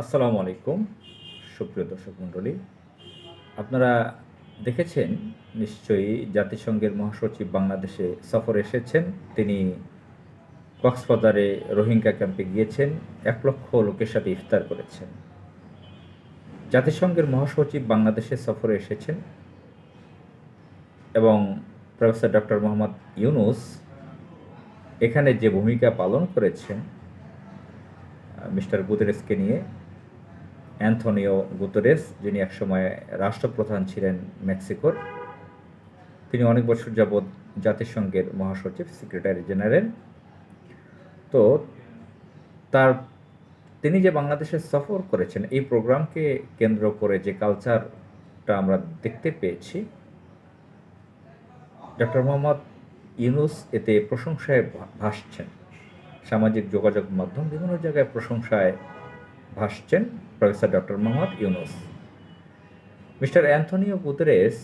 আসসালামু আলাইকুম, সুপ্রিয় দর্শক মণ্ডলী। আপনারা দেখেছেন, নিশ্চয়ই জাতিসংঘের মহাসচিব বাংলাদেশে সফরে এসেছেন। তিনি কক্সবাজারে রোহিঙ্গা ক্যাম্পে গিয়েছেন, এক লক্ষ লোকের সাথে ইফতার করেছেন। জাতিসংঘের মহাসচিব বাংলাদেশে সফরে এসেছেন এবং প্রফেসর ডক্টর মোহাম্মদ ইউনুস এখানে যে ভূমিকা পালন করেছেন মিস্টার গুতেরেসকে নিয়ে অ্যান্থনিও গুতেরেস, যিনি একসময় রাষ্ট্রপ্রধান ছিলেন মেক্সিকোর। তিনি অনেক বছর যাবৎ জাতিসংঘের মহাসচিব, সেক্রেটারি জেনারেল। তো তার, তিনি যে বাংলাদেশে সফর করেছেন, এই প্রোগ্রামকে কেন্দ্র করে যে কালচারটা আমরা দেখতে পেয়েছি, ডক্টর মোহাম্মদ ইউনুস এতে প্রশংসায় ভাসছেন। সামাজিক যোগাযোগ মাধ্যম বিভিন্ন জায়গায় প্রশংসায় ভাসছেন professor doctor Mohammad Yunus. Mister Antonio Guterres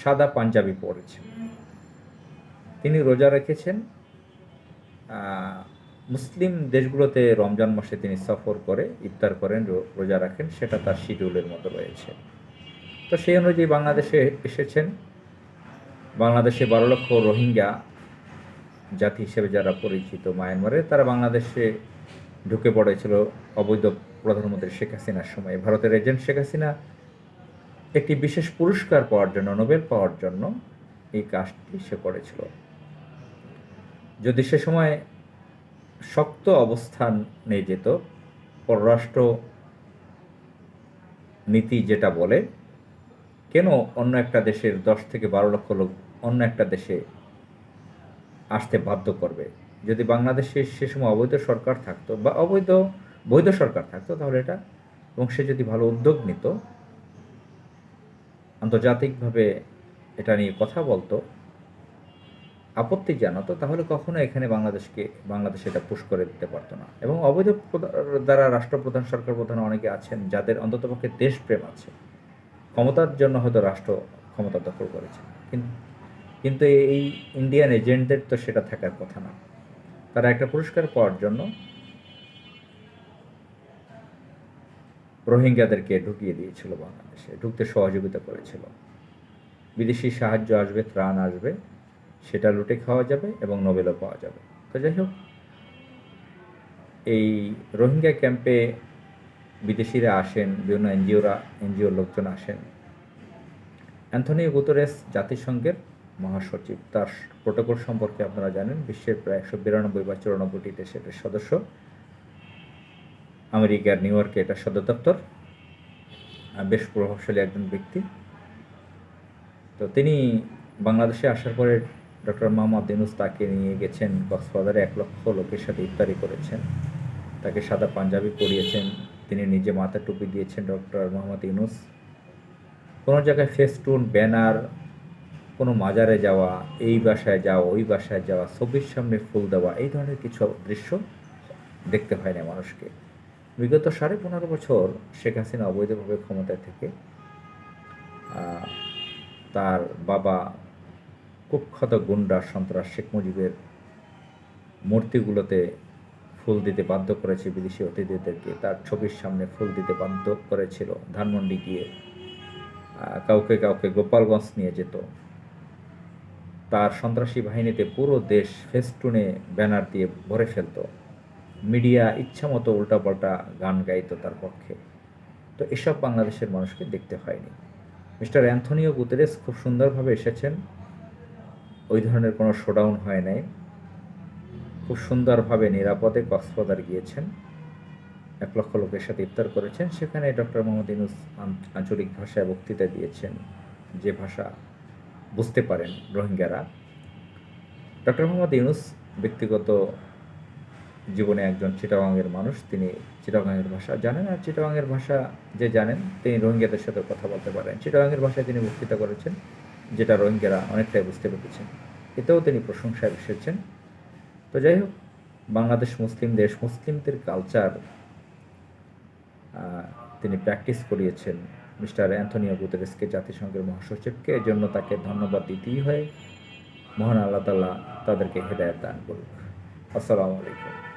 সাদা পাঞ্জাবি পরেছেন। তিনি রোজা রেখেছেন। মুসলিম দেশগুলোতে রমজান মাসে তিনি সফর করে ইফতার করেন রোজা রাখেন, সেটা তার শিডিউলের মতো রয়েছে। তো সেই অনুযায়ী বাংলাদেশে এসেছেন। বাংলাদেশে বারো লক্ষ রোহিঙ্গা জাতি হিসেবে যারা পরিচিত মায়ানমারে, তারা বাংলাদেশে ঢুকে পড়েছিল অবৈধ প্রধানমন্ত্রী শেখ হাসিনার সময়। ভারতের এজেন্ট শেখ হাসিনা একটি বিশেষ পুরস্কার পাওয়ার জন্য, নোবেল পাওয়ার জন্য এই কাজটি সে করেছিল। যদি সে সময় শক্ত অবস্থান নিয়ে যেত, পররাষ্ট্র নীতি যেটা বলে, কেন অন্য একটা দেশের দশ থেকে বারো লক্ষ লোক অন্য একটা দেশে আসতে বাধ্য করবে? যদি বাংলাদেশে সে সময় অবৈধ সরকার থাকতো বা অবৈধ, বৈধ সরকার থাকতো, তাহলে এটা, এবং সে যদি ভালো উদ্যোগ নিত, আন্তর্জাতিকভাবে এটা নিয়ে কথা বলতো, আপত্তি জানাতো, তাহলে কখনো এখানে বাংলাদেশকে, বাংলাদেশ এটা পুশ করে দিতে পারতো না। এবং অবৈধ দ্বারা রাষ্ট্রপ্রধান সরকার প্রধান অনেকে আছেন, যাদের অন্ততপক্ষে দেশপ্রেম আছে। ক্ষমতার জন্য হয়তো রাষ্ট্র ক্ষমতা দখল করেছে। কিন্তু কিন্তু এই ইন্ডিয়ান এজেন্টদের তো সেটা থাকার কথা না। তারা একটা পুরস্কার পাওয়ার জন্য রোহিঙ্গাদেরকে ঢুকিয়ে দিয়েছিল বাংলাদেশে, ঢুকতে সহযোগিতা করেছিল। বিদেশি সাহায্য আসবে, ত্রাণ আসবে, সেটা লুটে খাওয়া যাবে এবং নোবেলও পাওয়া যাবে। তো যাই হোক, এই রোহিঙ্গা ক্যাম্পে বিদেশিরা আসেন, বিভিন্ন এনজিওরা, এনজিওর লোকজন আসেন। অ্যান্থনি গুতরেস জাতিসংঘের মহাসচিব তার প্রোটোকল সম্পর্কে আপনারা জানেন, বিশ্বের প্রায় একশো বিরানব্বই বা চুরানব্বইটি দেশের সদস্য। আমেরিকার নিউ ইয়র্কে এটা সদর দপ্তর বেশ প্রভাবশালী একজন ব্যক্তি। তো তিনি বাংলাদেশে আসার পরে ডক্টর মোহাম্মদ ইউনুস তাকে নিয়ে গেছেন কক্সবাজারে, এক লক্ষ লোকের সাথে ইফতারি করেছেন। তাকে সাদা পাঞ্জাবি পরিয়েছেন, তিনি নিজে মাথা টুপি দিয়েছেন ডক্টর মোহাম্মদ ইউনুস। কোনো জায়গায় ফেস্টুন ব্যানার কোনো মাজারে যাওয়া, এই বাসায় যাওয়া ওই বাসায় যাওয়া, ছবির সামনে ফুল দেওয়া, এই ধরনের কিছু দৃশ্য দেখতে হয় না মানুষকে। বিগত সাড়ে পনেরো বছর শেখ হাসিনা অবৈধভাবে ক্ষমতায় থেকে তার বাবা কুখ্যাত গুন্ডা সন্ত্রাস শেখ মুজিবের মূর্তিগুলোতে ফুল দিতে বাধ্য করেছে বিদেশি অতিথিদেরকে। তার ছবির সামনে ফুল দিতে বাধ্য করেছিল। ধানমন্ডি গিয়ে কাউকে কাউকে গোপালগঞ্জ নিয়ে যেত। তার সন্ত্রাসী বাহিনীতে পুরো দেশ ফেস্টুনে ব্যানার দিয়ে ভরে ফেলতো। মিডিয়া ইচ্ছামতো উল্টাপাল্টা গান গাইত তার পক্ষে। তো এসব বাংলাদেশের মানুষকে দেখতে হয়নি। মিস্টার অ্যান্থনিও গুতেরেস খুব সুন্দরভাবে এসেছেন। ওই ধরনের কোনো শোডাউন হয় নাই। খুব সুন্দরভাবে নিরাপদে কক্সবাজার গিয়েছেন। এক লক্ষ লোকের সাথে ইফতার করেছেন। সেখানে ডক্টর মোহাম্মদ ইউনুস আন- আঞ্চলিক ভাষায় বক্তৃতা দিয়েছেন যে ভাষা বুঝতে পারেন রোহিঙ্গারা। ডক্টর মোহাম্মদ ইউনুস ব্যক্তিগত জীবনে একজন চিটাগাংয়ের মানুষ, তিনি চিটাগাংয়ের ভাষা জানেন আর চিটাগাংয়ের ভাষা যে জানেন, তিনি রোহিঙ্গাদের সাথে কথা বলতে পারেন। চিটাগাংয়ের ভাষায় তিনি বক্তৃতা করেছেন, যেটা রোহিঙ্গারা অনেকটাই বুঝতে পেরেছেন। এতেও তিনি প্রশংসায় এসেছেন। তো যাই হোক, বাংলাদেশ মুসলিম দেশ, মুসলিমদের কালচার তিনি প্র্যাকটিস করিয়েছেন। মিস্টার অ্যান্থনিও গুতেরেসকে জাতিসংঘের মহাসচিবকে জন্য তাকে ধন্যবাদ দিতেই হয়। মহান আল্লাহ তাল্লাহ তাদেরকে হেদায়ত দান করুক। আসসালামু আলাইকুম।